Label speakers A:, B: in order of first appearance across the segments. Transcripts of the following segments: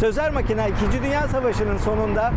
A: Sözer Makine 2. Dünya Savaşı'nın sonunda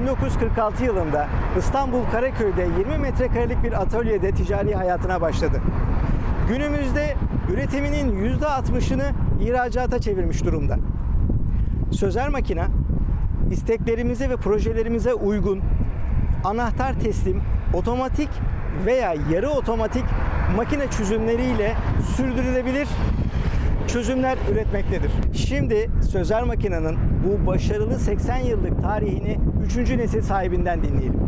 A: 1946 yılında İstanbul Karaköy'de 20 metrekarelik bir atölyede ticari hayatına başladı. Günümüzde üretiminin %60'ını ihracata çevirmiş durumda. Sözer Makine isteklerimize ve projelerimize uygun anahtar teslim, otomatik veya yarı otomatik makine çözümleriyle sürdürülebilir çözümler üretmektedir. Şimdi Sözer Makina'nın bu başarılı 80 yıllık tarihini 3. nesil sahibinden dinleyelim.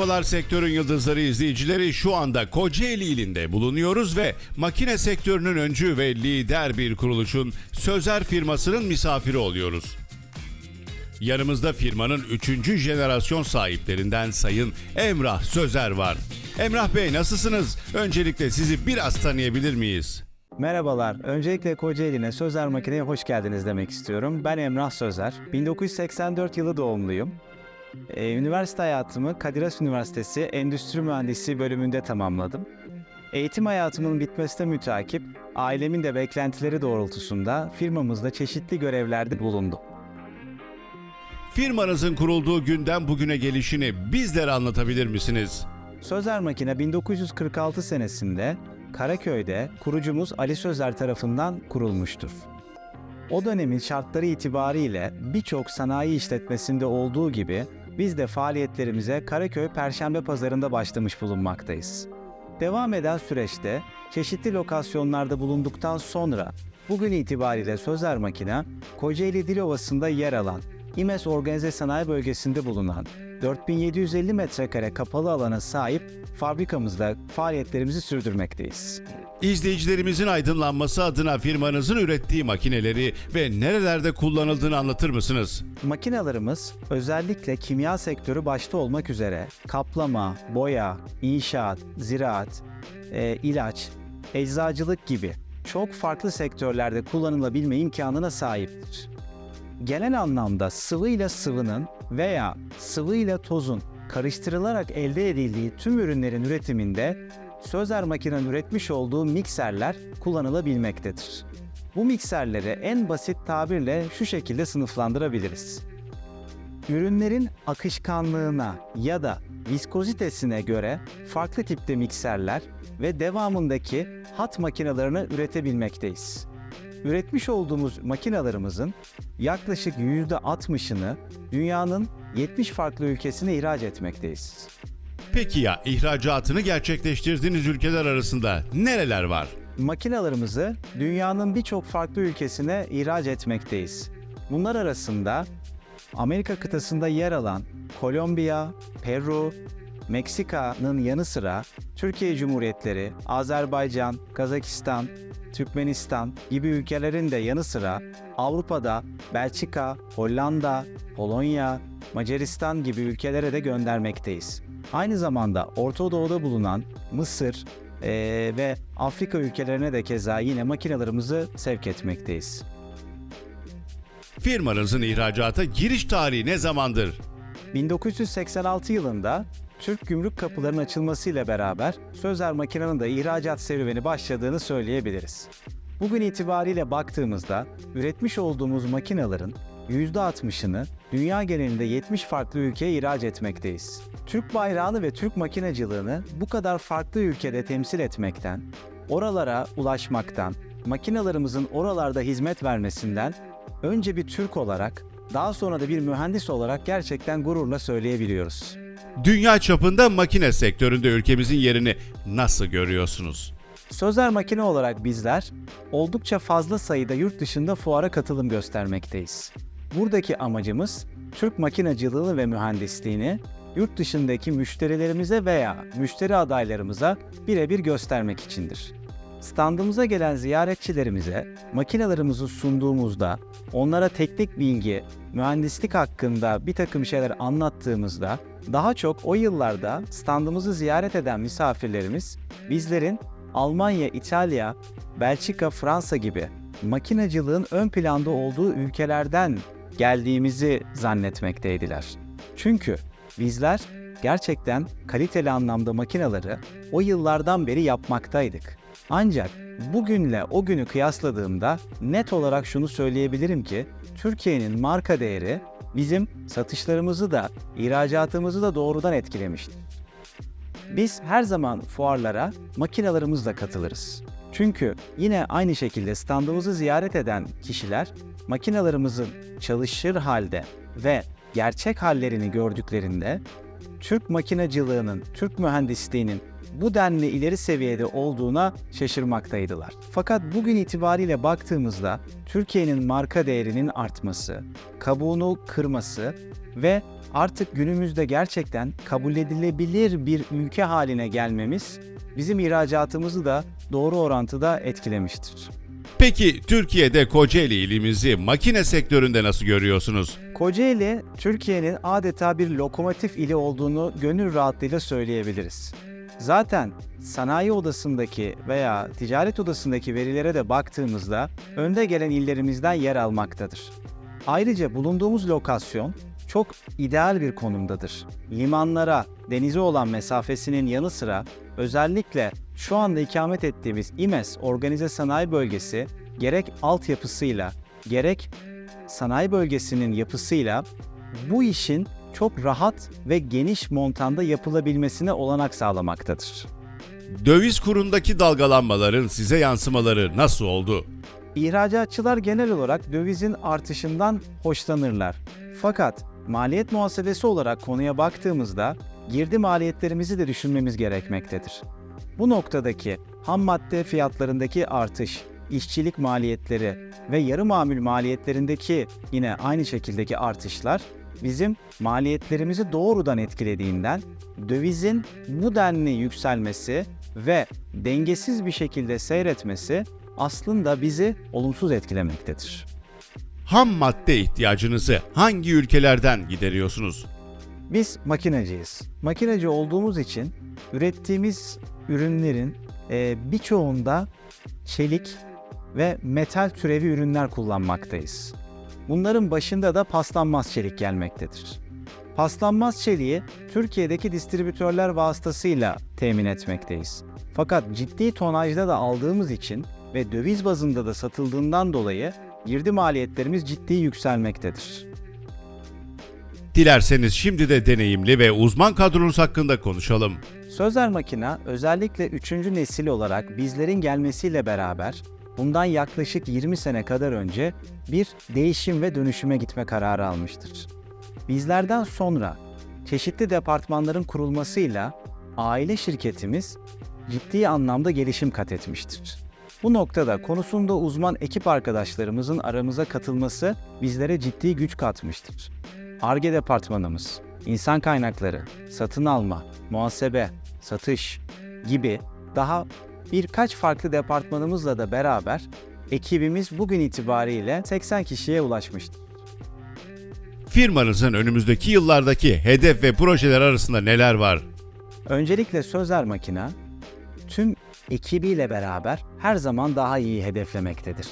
B: Merhabalar sektörün yıldızları izleyicileri şu anda Kocaeli ilinde bulunuyoruz ve makine sektörünün öncü ve lider bir kuruluşun Sözer firmasının misafiri oluyoruz. Yanımızda firmanın 3. jenerasyon sahiplerinden Sayın Emrah Sözer var. Emrah Bey nasılsınız? Öncelikle sizi biraz tanıyabilir miyiz?
A: Merhabalar. Öncelikle Kocaeli'ne Sözer Makine'ye hoş geldiniz demek istiyorum. Ben Emrah Sözer. 1984 yılı doğumluyum. Ee, üniversite hayatımı Kadir Has Üniversitesi Endüstri Mühendisliği bölümünde tamamladım. Eğitim hayatımın bitmesine mütakip, ailemin de beklentileri doğrultusunda firmamızda çeşitli görevlerde bulundum.
B: Firmanızın kurulduğu günden bugüne gelişini bizlere anlatabilir misiniz?
A: Sözer Makine 1946 senesinde Karaköy'de kurucumuz Ali Sözer tarafından kurulmuştur. O dönemin şartları itibariyle birçok sanayi işletmesinde olduğu gibi biz de faaliyetlerimize Karaköy Perşembe Pazarı'nda başlamış bulunmaktayız. Devam eden süreçte çeşitli lokasyonlarda bulunduktan sonra bugün itibariyle Sözer Makine, Kocaeli Dilovası'nda yer alan İMES Organize Sanayi Bölgesi'nde bulunan 4750 metrekare kapalı alana sahip fabrikamızda faaliyetlerimizi sürdürmekteyiz.
B: İzleyicilerimizin aydınlanması adına firmanızın ürettiği makineleri ve nerelerde kullanıldığını anlatır mısınız?
A: Makinalarımız özellikle kimya sektörü başta olmak üzere kaplama, boya, inşaat, ziraat, e, ilaç, eczacılık gibi çok farklı sektörlerde kullanılabilme imkanına sahiptir. Genel anlamda sıvı ile sıvının veya sıvı ile tozun karıştırılarak elde edildiği tüm ürünlerin üretiminde Sözer makinenin üretmiş olduğu mikserler kullanılabilmektedir. Bu mikserleri en basit tabirle şu şekilde sınıflandırabiliriz. Ürünlerin akışkanlığına ya da viskozitesine göre farklı tipte mikserler ve devamındaki hat makinelerini üretebilmekteyiz. Üretmiş olduğumuz makinalarımızın yaklaşık %60'ını dünyanın 70 farklı ülkesine ihraç etmekteyiz.
B: Peki ya ihracatını gerçekleştirdiğiniz ülkeler arasında nereler var?
A: Makinalarımızı dünyanın birçok farklı ülkesine ihraç etmekteyiz. Bunlar arasında Amerika kıtasında yer alan Kolombiya, Peru, Meksika'nın yanı sıra Türkiye Cumhuriyetleri, Azerbaycan, Kazakistan, Türkmenistan gibi ülkelerin de yanı sıra Avrupa'da Belçika, Hollanda, Polonya, Macaristan gibi ülkelere de göndermekteyiz. Aynı zamanda Orta Doğu'da bulunan Mısır eee, ve Afrika ülkelerine de keza yine makinalarımızı sevk etmekteyiz.
B: Firmanızın ihracata giriş tarihi ne zamandır?
A: 1986 yılında Türk gümrük kapılarının açılmasıyla beraber Sözer makinenin de ihracat serüveni başladığını söyleyebiliriz. Bugün itibariyle baktığımızda üretmiş olduğumuz makinaların %60'ını dünya genelinde 70 farklı ülkeye ihraç etmekteyiz. Türk bayrağını ve Türk makinacılığını bu kadar farklı ülkede temsil etmekten, oralara ulaşmaktan, makinalarımızın oralarda hizmet vermesinden önce bir Türk olarak daha sonra da bir mühendis olarak gerçekten gururla söyleyebiliyoruz.
B: Dünya çapında makine sektöründe ülkemizin yerini nasıl görüyorsunuz?
A: Sözer Makine olarak bizler oldukça fazla sayıda yurt dışında fuara katılım göstermekteyiz. Buradaki amacımız Türk makinacılığı ve mühendisliğini yurt dışındaki müşterilerimize veya müşteri adaylarımıza birebir göstermek içindir. Standımıza gelen ziyaretçilerimize makinalarımızı sunduğumuzda, onlara teknik bilgi, mühendislik hakkında bir takım şeyler anlattığımızda daha çok o yıllarda standımızı ziyaret eden misafirlerimiz bizlerin Almanya, İtalya, Belçika, Fransa gibi makinacılığın ön planda olduğu ülkelerden geldiğimizi zannetmekteydiler. Çünkü bizler gerçekten kaliteli anlamda makinaları o yıllardan beri yapmaktaydık. Ancak bugünle o günü kıyasladığımda net olarak şunu söyleyebilirim ki Türkiye'nin marka değeri bizim satışlarımızı da ihracatımızı da doğrudan etkilemiştir. Biz her zaman fuarlara makinalarımızla katılırız. Çünkü yine aynı şekilde standımızı ziyaret eden kişiler makinalarımızın çalışır halde ve gerçek hallerini gördüklerinde Türk makinacılığının, Türk mühendisliğinin bu denli ileri seviyede olduğuna şaşırmaktaydılar. Fakat bugün itibariyle baktığımızda Türkiye'nin marka değerinin artması, kabuğunu kırması ve artık günümüzde gerçekten kabul edilebilir bir ülke haline gelmemiz bizim ihracatımızı da doğru orantıda etkilemiştir.
B: Peki Türkiye'de Kocaeli ilimizi makine sektöründe nasıl görüyorsunuz?
A: Kocaeli, Türkiye'nin adeta bir lokomotif ili olduğunu gönül rahatlığıyla söyleyebiliriz. Zaten sanayi odasındaki veya ticaret odasındaki verilere de baktığımızda önde gelen illerimizden yer almaktadır. Ayrıca bulunduğumuz lokasyon çok ideal bir konumdadır. Limanlara, denize olan mesafesinin yanı sıra özellikle şu anda ikamet ettiğimiz İMES Organize Sanayi Bölgesi gerek altyapısıyla gerek sanayi bölgesinin yapısıyla bu işin çok rahat ve geniş montanda yapılabilmesine olanak sağlamaktadır.
B: Döviz kurundaki dalgalanmaların size yansımaları nasıl oldu?
A: İhracatçılar genel olarak dövizin artışından hoşlanırlar. Fakat maliyet muhasebesi olarak konuya baktığımızda girdi maliyetlerimizi de düşünmemiz gerekmektedir. Bu noktadaki ham madde fiyatlarındaki artış, işçilik maliyetleri ve yarı mamül maliyetlerindeki yine aynı şekildeki artışlar bizim maliyetlerimizi doğrudan etkilediğinden dövizin bu denli yükselmesi ve dengesiz bir şekilde seyretmesi aslında bizi olumsuz etkilemektedir.
B: Ham madde ihtiyacınızı hangi ülkelerden gideriyorsunuz?
A: Biz makinacıyız. Makinacı olduğumuz için ürettiğimiz ürünlerin e, birçoğunda çelik ve metal türevi ürünler kullanmaktayız. Bunların başında da paslanmaz çelik gelmektedir. Paslanmaz çeliği Türkiye'deki distribütörler vasıtasıyla temin etmekteyiz. Fakat ciddi tonajda da aldığımız için ve döviz bazında da satıldığından dolayı girdi maliyetlerimiz ciddi yükselmektedir.
B: Dilerseniz şimdi de deneyimli ve uzman kadronuz hakkında konuşalım.
A: Sözer Makina özellikle 3. nesil olarak bizlerin gelmesiyle beraber bundan yaklaşık 20 sene kadar önce bir değişim ve dönüşüme gitme kararı almıştır. Bizlerden sonra çeşitli departmanların kurulmasıyla aile şirketimiz ciddi anlamda gelişim kat etmiştir. Bu noktada konusunda uzman ekip arkadaşlarımızın aramıza katılması bizlere ciddi güç katmıştır. ARGE departmanımız, insan kaynakları, satın alma, muhasebe, satış gibi daha birkaç farklı departmanımızla da beraber ekibimiz bugün itibariyle 80 kişiye ulaşmıştır.
B: Firmanızın önümüzdeki yıllardaki hedef ve projeler arasında neler var?
A: Öncelikle Sözer Makina tüm ekibiyle beraber her zaman daha iyi hedeflemektedir.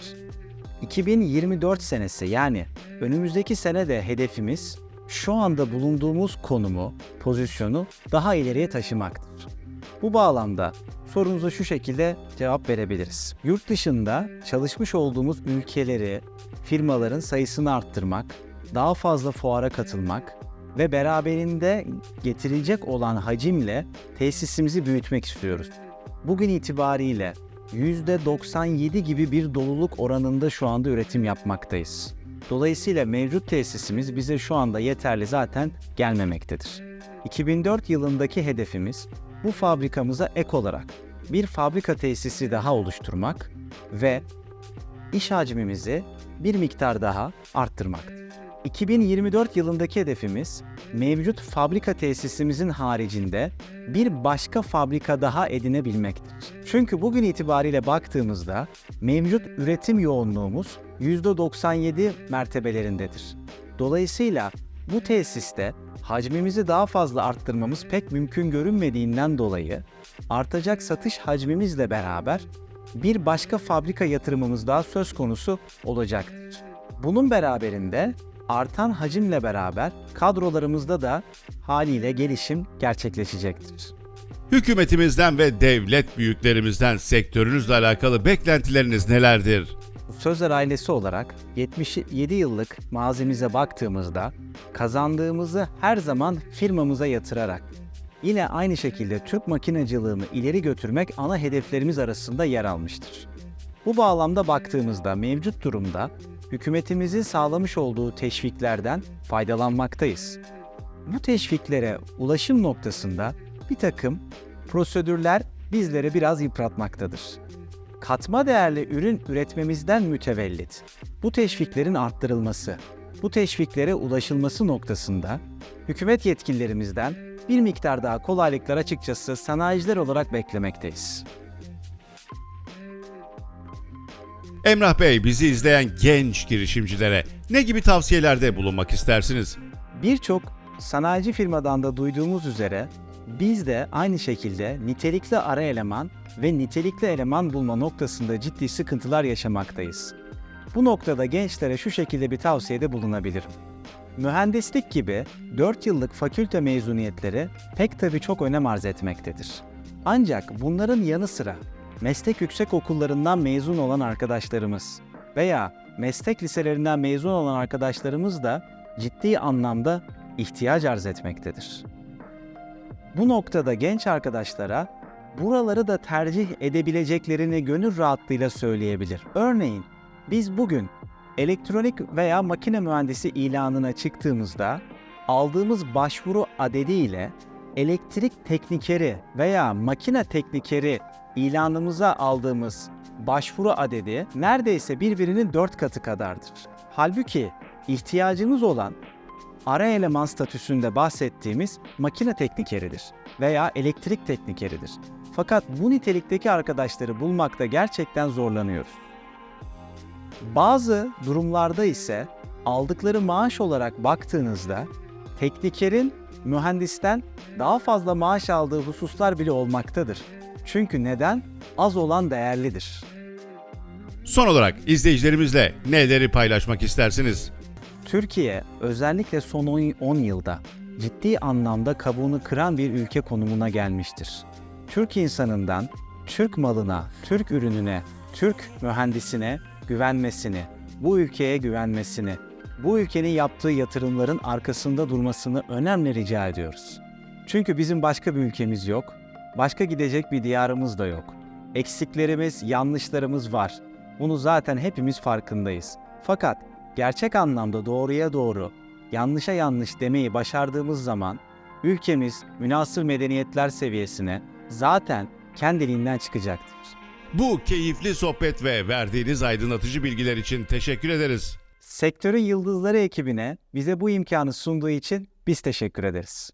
A: 2024 senesi yani önümüzdeki sene de hedefimiz şu anda bulunduğumuz konumu, pozisyonu daha ileriye taşımaktır. Bu bağlamda sorunuza şu şekilde cevap verebiliriz. Yurt dışında çalışmış olduğumuz ülkeleri, firmaların sayısını arttırmak, daha fazla fuara katılmak ve beraberinde getirecek olan hacimle tesisimizi büyütmek istiyoruz. Bugün itibariyle %97 gibi bir doluluk oranında şu anda üretim yapmaktayız. Dolayısıyla mevcut tesisimiz bize şu anda yeterli zaten gelmemektedir. 2004 yılındaki hedefimiz bu fabrikamıza ek olarak bir fabrika tesisi daha oluşturmak ve iş hacmimizi bir miktar daha arttırmak. 2024 yılındaki hedefimiz mevcut fabrika tesisimizin haricinde bir başka fabrika daha edinebilmektir. Çünkü bugün itibariyle baktığımızda mevcut üretim yoğunluğumuz %97 mertebelerindedir. Dolayısıyla bu tesiste hacmimizi daha fazla arttırmamız pek mümkün görünmediğinden dolayı artacak satış hacmimizle beraber bir başka fabrika yatırımımız daha söz konusu olacaktır. Bunun beraberinde artan hacimle beraber kadrolarımızda da haliyle gelişim gerçekleşecektir.
B: Hükümetimizden ve devlet büyüklerimizden sektörünüzle alakalı beklentileriniz nelerdir?
A: Sözler ailesi olarak 77 yıllık mazimize baktığımızda kazandığımızı her zaman firmamıza yatırarak yine aynı şekilde Türk makinacılığını ileri götürmek ana hedeflerimiz arasında yer almıştır. Bu bağlamda baktığımızda mevcut durumda hükümetimizin sağlamış olduğu teşviklerden faydalanmaktayız. Bu teşviklere ulaşım noktasında bir takım prosedürler bizleri biraz yıpratmaktadır katma değerli ürün üretmemizden mütevellit bu teşviklerin arttırılması, bu teşviklere ulaşılması noktasında hükümet yetkililerimizden bir miktar daha kolaylıklar açıkçası sanayiciler olarak beklemekteyiz.
B: Emrah Bey bizi izleyen genç girişimcilere ne gibi tavsiyelerde bulunmak istersiniz?
A: Birçok sanayici firmadan da duyduğumuz üzere biz de aynı şekilde nitelikli ara eleman ve nitelikli eleman bulma noktasında ciddi sıkıntılar yaşamaktayız. Bu noktada gençlere şu şekilde bir tavsiyede bulunabilirim. Mühendislik gibi 4 yıllık fakülte mezuniyetleri pek tabii çok önem arz etmektedir. Ancak bunların yanı sıra meslek yüksek okullarından mezun olan arkadaşlarımız veya meslek liselerinden mezun olan arkadaşlarımız da ciddi anlamda ihtiyaç arz etmektedir. Bu noktada genç arkadaşlara buraları da tercih edebileceklerini gönül rahatlığıyla söyleyebilir. Örneğin biz bugün elektronik veya makine mühendisi ilanına çıktığımızda aldığımız başvuru adedi ile elektrik teknikeri veya makine teknikeri ilanımıza aldığımız başvuru adedi neredeyse birbirinin dört katı kadardır. Halbuki ihtiyacımız olan ara eleman statüsünde bahsettiğimiz makine teknikeridir veya elektrik teknikeridir. Fakat bu nitelikteki arkadaşları bulmakta gerçekten zorlanıyoruz. Bazı durumlarda ise aldıkları maaş olarak baktığınızda teknikerin mühendisten daha fazla maaş aldığı hususlar bile olmaktadır. Çünkü neden? Az olan değerlidir.
B: Son olarak izleyicilerimizle neleri paylaşmak istersiniz?
A: Türkiye özellikle son 10 yılda ciddi anlamda kabuğunu kıran bir ülke konumuna gelmiştir. Türk insanından Türk malına, Türk ürününe, Türk mühendisine güvenmesini, bu ülkeye güvenmesini, bu ülkenin yaptığı yatırımların arkasında durmasını önemli rica ediyoruz. Çünkü bizim başka bir ülkemiz yok, başka gidecek bir diyarımız da yok. Eksiklerimiz, yanlışlarımız var. Bunu zaten hepimiz farkındayız. Fakat gerçek anlamda doğruya doğru, yanlışa yanlış demeyi başardığımız zaman ülkemiz münasır medeniyetler seviyesine zaten kendiliğinden çıkacaktır.
B: Bu keyifli sohbet ve verdiğiniz aydınlatıcı bilgiler için teşekkür ederiz.
A: Sektörün Yıldızları ekibine bize bu imkanı sunduğu için biz teşekkür ederiz.